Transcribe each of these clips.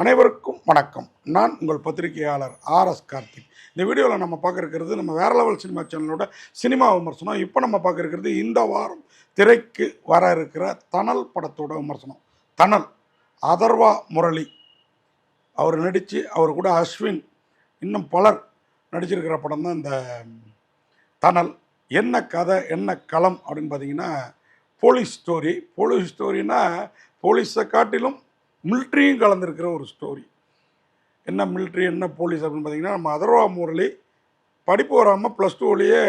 அனைவருக்கும் வணக்கம். நான் உங்கள் பத்திரிகையாளர் ஆர்எஸ் கார்த்திக். இந்த வீடியோவில் நம்ம பார்க்க இருக்கிறது நம்ம வேற லெவல் சினிமா சேனலோட சினிமா விமர்சனம். இப்போ நம்ம பார்க்க இருக்கிறது இந்த வாரம் திரைக்கு வர இருக்கிற தணல் படத்தோட விமர்சனம். தணல் அதர்வா முரளி. அவர் நடித்து அவர் கூட அஸ்வின் இன்னும் பலர் நடிச்சிருக்கிற படம் தான் இந்த தணல் என்ன கதை என்ன களம் அப்படின்னு பார்த்தீங்கன்னா போலீஸ் ஸ்டோரி. போலீஸ் ஸ்டோரினா போலீஸை காட்டிலும் மிலிட்ரியும் கலந்துருக்கிற ஒரு ஸ்டோரி என்ன மிலிட்ரி என்ன போலீஸ் அப்படின்னு பார்த்தீங்கன்னா நம்ம அதர்வா முரளி படிப்பு வராமல் ப்ளஸ் டூலேயே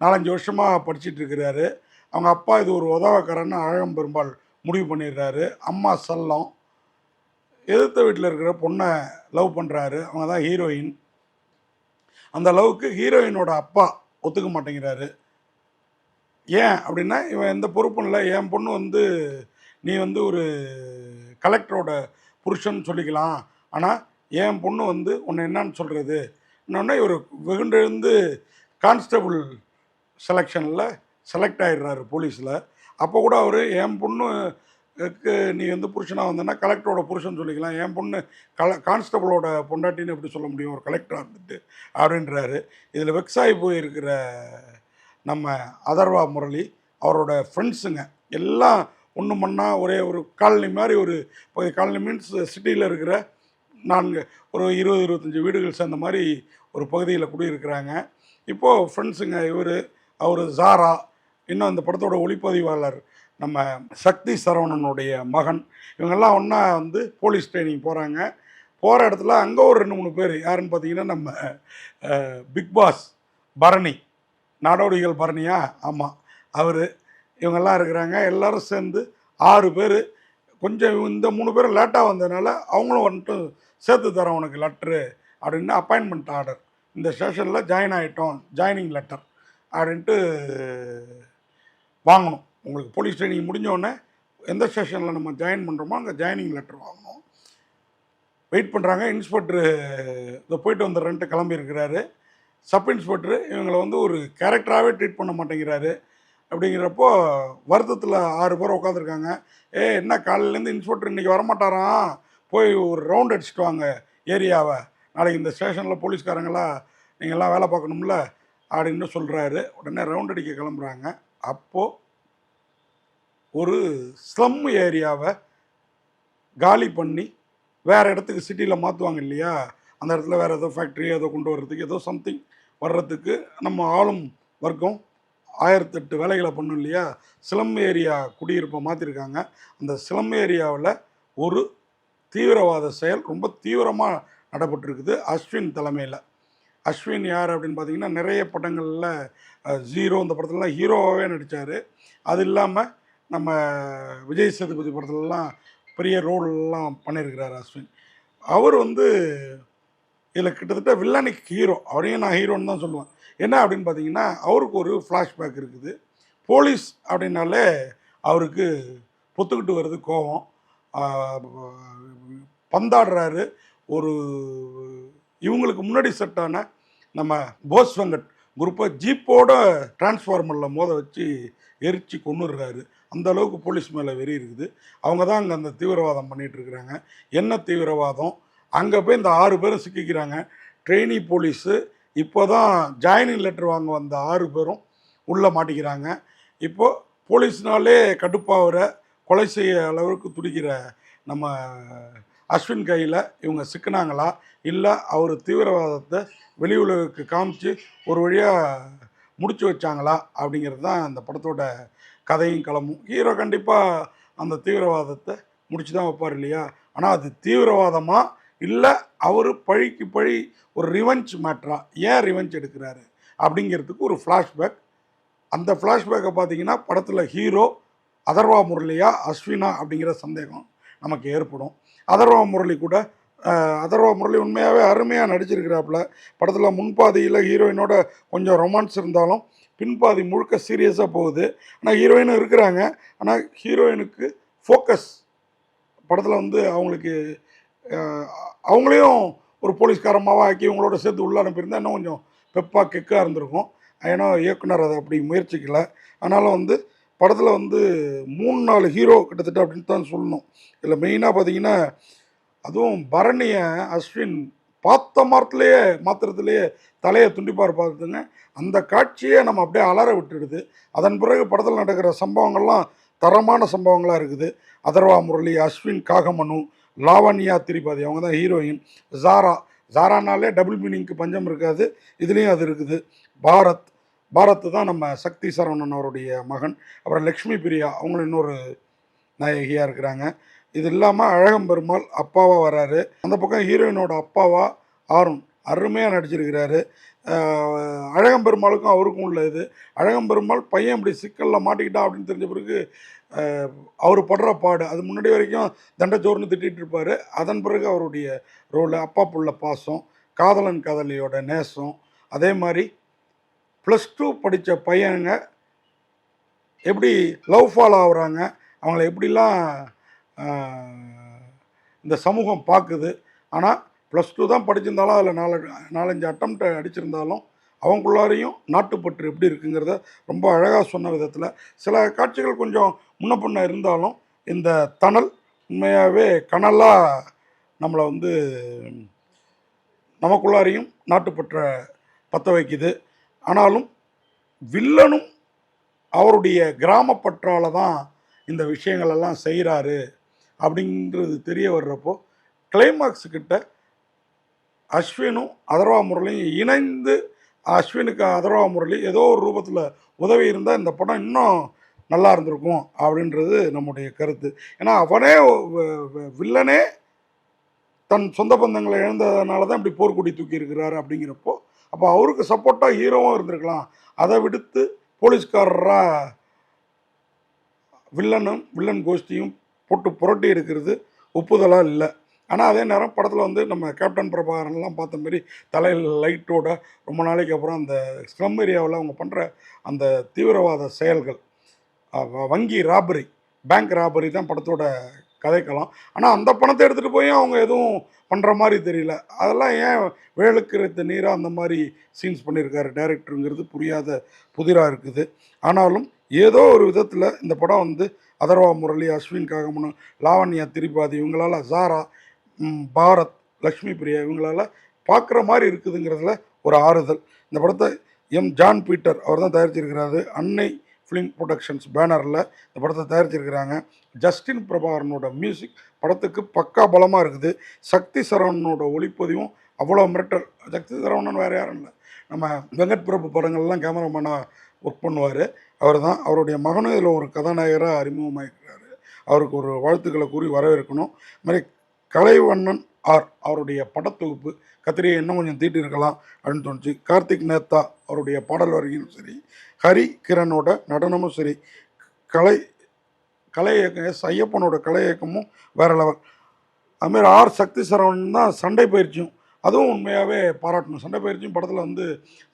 நாலஞ்சு வருஷமாக படிச்சிட்டு இருக்கிறாரு. அவங்க அப்பா இது ஒரு உதவக்காரன்னு அழகம் பெரும்பால் முடிவு பண்ணிடுறாரு. அம்மா செல்லம். எதிர்த்த வீட்டில் இருக்கிற பொண்ணை லவ் பண்ணுறாரு அவங்க தான் ஹீரோயின் அந்த லவ்வுக்கு ஹீரோயினோட அப்பா ஒத்துக்க மாட்டேங்கிறாரு. ஏன் அப்படின்னா இவன் எந்த பொறுப்பும் இல்லை. என் பொண்ணு வந்து நீ வந்து ஒரு கலெக்டரோட புருஷன் சொல்லிக்கலாம். ஆனால் என் பொண்ணு வந்து உன்னை என்னன்னு சொல்கிறது இன்னொன்று இவர் வெகுண்டெழுந்து கான்ஸ்டபுள் செலெக்ஷனில் செலக்ட் ஆயிடுறாரு போலீஸில். அப்போ கூட அவர் என் பொண்ணுக்கு நீ வந்து புருஷனாக வந்தேன்னா கலெக்டரோட புருஷன் சொல்லிக்கலாம். என் பொண்ணு கல கான்ஸ்டபுளோட பொண்டாட்டின்னு எப்படி சொல்ல முடியும்? ஒரு கலெக்டராக இருந்துட்டு அப்படின்றாரு. இதில் வெக்ஸாகி போயிருக்கிற நம்ம அதர்வா முரளி அவரோட ஃப்ரெண்ட்ஸுங்க எல்லாம் ஒன்று மண்ணா ஒரே ஒரு காலனி மாதிரி ஒரு காலனி மீன்ஸ் சிட்டியில் இருக்கிற நான்கு ஒரு இருபது இருபத்தஞ்சி வீடுகள் சேர்ந்த மாதிரி ஒரு பகுதியில் குடியிருக்கிறாங்க. இப்போது ஃப்ரெண்ட்ஸுங்க இவர் அவர் ஜாரா இன்னும் அந்த படத்தோட ஒளிப்பதிவாளர் நம்ம சக்தி சரவணனுடைய மகன். இவங்கெல்லாம் ஒன்றா வந்து போலீஸ் ட்ரைனிங் போகிறாங்க போகிற இடத்துல அங்கே ஒரு ரெண்டு மூணு பேர். யாருன்னு பார்த்தீங்கன்னா நம்ம பிக் பாஸ் பரணி நாடோடிகள் பரணியா? ஆமாம் அவர் இவங்கெல்லாம் இருக்கிறாங்க. எல்லோரும் சேர்ந்து ஆறு பேர். கொஞ்சம் இந்த மூணு பேரும் லேட்டாக வந்ததுனால அவங்களும் வந்துட்டு சேர்த்து தரோம் உனக்கு லெட்ரு அப்படின்னு அப்பாயின்மெண்ட் ஆர்டர் இந்த ஸ்டேஷனில் ஜாயின் ஆகிட்டோம் ஜாயினிங் லெட்டர் அப்படின்ட்டு வாங்கணும். உங்களுக்கு போலீஸ் ட்ரைனிங் முடிஞ்சோடனே எந்த ஸ்டேஷனில் நம்ம ஜாயின் பண்ணுறோமோ அங்கே ஜாயினிங் லெட்டர் வாங்கணும். வெயிட் பண்ணுறாங்க இன்ஸ்பெக்டரு இதை போயிட்டு வந்துடுறேன்ட்டு கிளம்பியிருக்கிறாரு. சப் இன்ஸ்பெக்டரு இவங்களை வந்து ஒரு கேரக்டராகவே ட்ரீட் பண்ண மாட்டேங்கிறாரு. அப்படிங்கிறப்போ வருத்தத்தில் ஆறு பேர் உட்காந்துருக்காங்க ஏ என்ன காலையிலேருந்து இன்ஸ்பெக்டர் இன்றைக்கி வரமாட்டாராம்? போய் ஒரு ரவுண்ட் அடிச்சுட்டு வாங்க ஏரியாவை. நாளைக்கு இந்த ஸ்டேஷனில் போலீஸ்காரங்களாம் நீங்கள்லாம் வேலை பார்க்கணும்ல? அப்படின்னு சொல்கிறாரு உடனே ரவுண்ட் அடிக்க கிளம்புறாங்க. அப்போது ஒரு ஸ்லம் ஏரியாவை காலி பண்ணி வேறு இடத்துக்கு சிட்டியில் மாற்றுவாங்க இல்லையா? அந்த இடத்துல வேறு ஏதோ ஃபேக்ட்ரி ஏதோ கொண்டு வர்றதுக்கு ஏதோ சம்திங் வர்றதுக்கு நம்ம ஆளும் வர்க்கம் ஆயிரத்தெட்டு வேலைகளை பண்ணும் இல்லையா? சிலம் ஏரியா குடியிருப்பை மாற்றிருக்காங்க அந்த சிலம் ஏரியாவில் ஒரு தீவிரவாத செயல் ரொம்ப தீவிரமாக நடைபெற்றிருக்குது அஸ்வின் தலைமையில். அஸ்வின் யார் அப்படின்னு பார்த்தீங்கன்னா நிறைய படங்களில் ஜீரோ இந்த படத்துலலாம் ஹீரோவாகவே நடித்தார் அது இல்லாமல் நம்ம விஜய் சேதுபதி படத்துலலாம் பெரிய ரோல்லாம் பண்ணியிருக்கிறார் அஸ்வின். அவர் வந்து இதில் கிட்டத்தட்ட வில்லனுக்கு ஹீரோ அவரையும் நான் ஹீரோன்னு தான் சொல்லுவேன். என்ன அப்படின்னு பார்த்தீங்கன்னா அவருக்கு ஒரு ஃப்ளாஷ்பேக் இருக்குது. போலீஸ் அப்படின்னாலே அவருக்கு பொத்துக்கிட்டு வருது கோவம். பந்தாடுறாரு. ஒரு இவங்களுக்கு முன்னாடி செட்டான நம்ம போஸ் வெங்கட் குரூப்பை ஜீப்போட டிரான்ஸ்ஃபார்மரில் மோத வச்சு எரித்து கொண்டுடுறாரு அந்த அளவுக்கு போலீஸ் மேலே வெறி இருக்குது. அவங்க தான் அங்கே அந்த தீவிரவாதம் பண்ணிகிட்டு இருக்கிறாங்க. என்ன தீவிரவாதம்? அங்கே போய் இந்த ஆறு பேரும் சிக்கிக்கிறாங்க. ட்ரெயினி போலீஸு இப்போ தான் ஜாயினிங் லெட்டர் வாங்க வந்த ஆறு பேரும் உள்ளே மாட்டிக்கிறாங்க. இப்போது போலீஸ்னாலே கடுப்பாகிற கொலை செய்ய அளவுக்கு துடிக்கிற நம்ம அஸ்வின் கையில் இவங்க சிக்கினாங்களா? இல்லை அவர் தீவிரவாதத்தை வெளி உலகுக்கு காமிச்சு ஒரு வழியாக முடிச்சு வச்சாங்களா? அப்படிங்கிறது தான் அந்த படத்தோட கதையும் கிளம்பும் ஹீரோ கண்டிப்பாக அந்த தீவிரவாதத்தை முடிச்சு தான் வைப்பார் இல்லையா? ஆனால் அது தீவிரவாதமாக இல்லை அவர் பழிக்கு பழி ஒரு ரிவெஞ்ச் மேட்ரா ஏன் ரிவெஞ்ச் எடுக்கிறாரு? அப்படிங்கிறதுக்கு ஒரு ஃப்ளாஷ்பேக் அந்த ஃப்ளாஷ்பேக்கை பார்த்தீங்கன்னா படத்தில் ஹீரோ அதர்வா முரளியா அஸ்வினா அப்படிங்கிற சந்தேகம் நமக்கு ஏற்படும். அதர்வா முரளி கூட அதர்வா முரளி உண்மையாகவே அருமையாக நடிச்சிருக்கிறாப்புல. படத்தில் முன்பாதியில் ஹீரோயினோட கொஞ்சம் ரொமான்ஸ் இருந்தாலும் பின்பாதி முழுக்க சீரியஸாக போகுது. ஆனால் ஹீரோயினும் இருக்கிறாங்க. ஆனால் ஹீரோயினுக்கு ஃபோக்கஸ் படத்தில் வந்து அவங்களுக்கு அவங்களையும் ஒரு போலீஸ்காரமாக ஆக்கி இவங்களோட சேர்த்து உள்ள அனுப்பியிருந்தா இன்னும் கொஞ்சம் பெப்பாக கெக்காக இருந்திருக்கும். ஏன்னா இயக்குனர் அதை அப்படி முயற்சிக்கல. அதனால் வந்து படத்தில் வந்து மூணு நாலு ஹீரோ கிட்டத்தட்ட அப்படின்னு தான் சொல்லணும். இதில் மெயினாக பார்த்தீங்கன்னா அதுவும் பரணியை அஸ்வின் பார்த்த மரத்துலேயே மாத்திரத்துலேயே தலையை துண்டிப்பார் பார்த்துங்க. அந்த காட்சியை நம்ம அப்படியே அலற விட்டுடுது. அதன் பிறகு படத்தில் நடக்கிற சம்பவங்கள்லாம் தரமான சம்பவங்களாக இருக்குது. அதர்வா முரளி அஸ்வின் காகமனு லாவண்யா திரிபாதி அவங்க தான் ஹீரோயின் ஜாரா ஜாரானாலே டபுள் மீனிங்க்கு பஞ்சம் இருக்காது. இதுலேயும் அது இருக்குது. பாரத் பாரத் தான் நம்ம சக்தி சரவணன் அவருடைய மகன். அப்புறம் லக்ஷ்மி பிரியா அவங்களும் இன்னொரு நாயகியாக இருக்கிறாங்க. இது இல்லாமல் அழகம்பெருமாள் அப்பாவாக வராரு. அந்த பக்கம் ஹீரோயினோட அப்பாவா ஆருண். அருமையாக நடிச்சிருக்கிறாரு. அழகம்பெருமாளுக்கும் அவருக்கும் உள்ள இது. அழகம்பெருமாள் பையன் இப்படி சிக்கலில் மாட்டிக்கிட்டான் அப்படின்னு தெரிஞ்ச பிறகு அவர் படுற பாடு. அது முன்னாடி வரைக்கும் தண்டச்சோறுன்னு திட்டிகிட்டு இருப்பார். அதன் பிறகு அவருடைய ரோல் அப்பா புள்ள பாசம் காதலன் காதலியோட நேசம். அதே மாதிரி ப்ளஸ் டூ படித்த பையனுங்க எப்படி லவ் ஃபால் ஆகுறாங்க அவங்கள எப்படிலாம் இந்த சமூகம் பார்க்குது. ஆனால் ப்ளஸ் டூ தான் படிச்சிருந்தாலும் அதில் நாலு நாலஞ்சு அட்டம்ப்ட் அடிச்சிருந்தாலும் அவங்களுக்குள்ளாரையும் நாட்டுப்பற்று எப்படி இருக்குங்கிறத ரொம்ப அழகாக சொன்ன விதத்தில் சில காட்சிகள் கொஞ்சம் முன்ன பின்ன இருந்தாலும் இந்த தணல் உண்மையாகவே கனலாக நம்மளை வந்து நமக்குள்ளாரையும் நாட்டுப்பற்ற பற்ற வைக்குது. ஆனாலும் வில்லனும் அவருடைய கிராமப்பற்றால தான் இந்த விஷயங்களெல்லாம் செய்கிறாரு அப்படின்றது தெரிய வர்றப்போ கிளைமாக்ஸ் கிட்ட அஸ்வினும் அதர்வா முரளியும் இணைந்து அஸ்வினுக்கு அதர்வா முரளி ஏதோ ஒரு ரூபத்தில் உதவி இருந்தால் இந்த படம் இன்னும் நல்லா இருந்திருக்கும் அப்படின்றது நம்முடைய கருத்து. ஏன்னா அவனே வ- வில்லனே தன் சொந்த பந்தங்களை இழந்ததுனால தான் இப்படி போர்க்கொடி தூக்கி இருக்கிறாரு அப்படிங்கிறப்போ அப்போ அவருக்கு சப்போர்ட்டாக ஹீரோவும் இருந்திருக்கலாம். அதை விடுத்து போலீஸ்காரராக வில்லனும் வில்லன் கோஷ்டியும் போட்டு புரட்டி எடுக்கிறது ஒப்புதலாக இல்லை. ஆனால் அதே நேரம் படத்தில் வந்து நம்ம கேப்டன் பிரபாகரன்லாம் பார்த்த மாரி தலையில் லைட்டோட ரொம்ப நாளைக்கு அப்புறம் அந்த ஸ்லம் ஏரியாவில் அவங்க பண்ணுற அந்த தீவிரவாத செயல்கள். வங்கி ராபரி பேங்க் ராபரி தான் படத்தோட கதைக்கலாம் ஆனால் அந்த பணத்தை எடுத்துகிட்டு போய் அவங்க எதுவும் பண்ணுற மாதிரி தெரியல. அதெல்லாம் ஏன் வேலுக்கு நீராக அந்த மாதிரி சீன்ஸ் பண்ணியிருக்காரு டைரக்டருங்கிறது புரியாத புதிராக இருக்குது. ஆனாலும் ஏதோ ஒரு விதத்தில் இந்த படம் வந்து அதர்வா முரளி அஸ்வின் காகமனு லாவண்யா திரிபாதி இவங்களால் ஜாரா பாரத் லக்ஷ்மி பிரியா இவங்களால பார்க்குற மாதிரி இருக்குதுங்கிறதுல ஒரு ஆறுதல். இந்த படத்தை எம். ஜான் பீட்டர் அவர் தான் தயாரிச்சிருக்கிறாரு. அன்னை ஃபிலிம் ப்ரொடக்ஷன்ஸ் பேனரில் இந்த படத்தை தயாரிச்சிருக்கிறாங்க. ஜஸ்டின் பிரபாகரனோட மியூசிக் படத்துக்கு பக்கா பலமாக இருக்குது. சக்தி சரவணனோட ஒளிப்பதிவும் அவ்வளோ மிரட்டல். சக்தி சரவணன் வேறு யாரும் இல்லை. நம்ம வெங்கட் பிரபு படங்கள்லாம் கேமராமேனாக ஒர்க் பண்ணுவார். அவர் தான் அவருடைய மகனும் இதில் ஒரு கதாநாயகராக அறிமுகமாயிருக்கிறாரு. அவருக்கு ஒரு வாழ்த்துக்களை கூறி வரவேற்கணும். இது மாதிரி கலைவண்ணன் ஆர் அவருடைய படத்தொகுப்பு. கத்திரியை இன்னும் கொஞ்சம் தீட்டி இருக்கலாம் அப்படின்னு தோணுச்சு. கார்த்திக் நேத்தா அவருடைய பாடல் வரியும் சரி. ஹரி கிரனோட நடனமும் சரி. கலை கலை இயக்கம் எஸ் ஐயப்பனோட கலை இயக்கமும் வேற லெவல் அதுமாரி ஆர் சக்தி சரவணன் தான் சண்டை பயிற்சியும். அதுவும் உண்மையாகவே பாராட்டணும். சண்டை பயிற்சியும் படத்தில் வந்து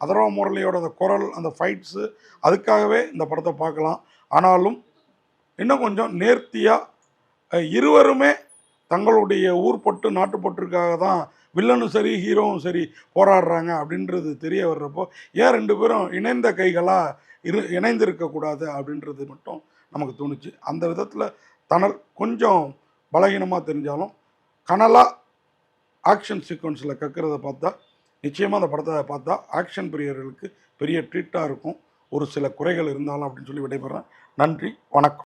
அதர்வா முரளியோட அந்த குரல் அந்த ஃபைட்ஸு அதுக்காகவே இந்த படத்தை பார்க்கலாம். ஆனாலும் இன்னும் கொஞ்சம் நேர்த்தியாக இருவருமே தங்களுடைய ஊர்பட்டு நாட்டுப்பற்றுக்காக தான் வில்லனும் சரி ஹீரோவும் சரி போராடுறாங்க அப்படின்றது தெரிய வர்றப்போ ஏன் ரெண்டு பேரும் இணைந்த கைகளாக இரு இணைந்திருக்கக்கூடாது அப்படின்றது மட்டும் நமக்கு தோணுச்சு. அந்த விதத்தில் தணல் கொஞ்சம் பலகீனமாக தெரிஞ்சாலும் கனலாக ஆக்ஷன் சீக்வன்ஸில் கற்கிறத பார்த்தா நிச்சயமாக அந்த படத்தை பார்த்தா ஆக்ஷன் பிரியர்களுக்கு பெரிய ட்ரீட்டாக இருக்கும். ஒரு சில குறைகள் இருந்தாலும் அப்படின்னு சொல்லி விடைபெறேன். நன்றி வணக்கம்.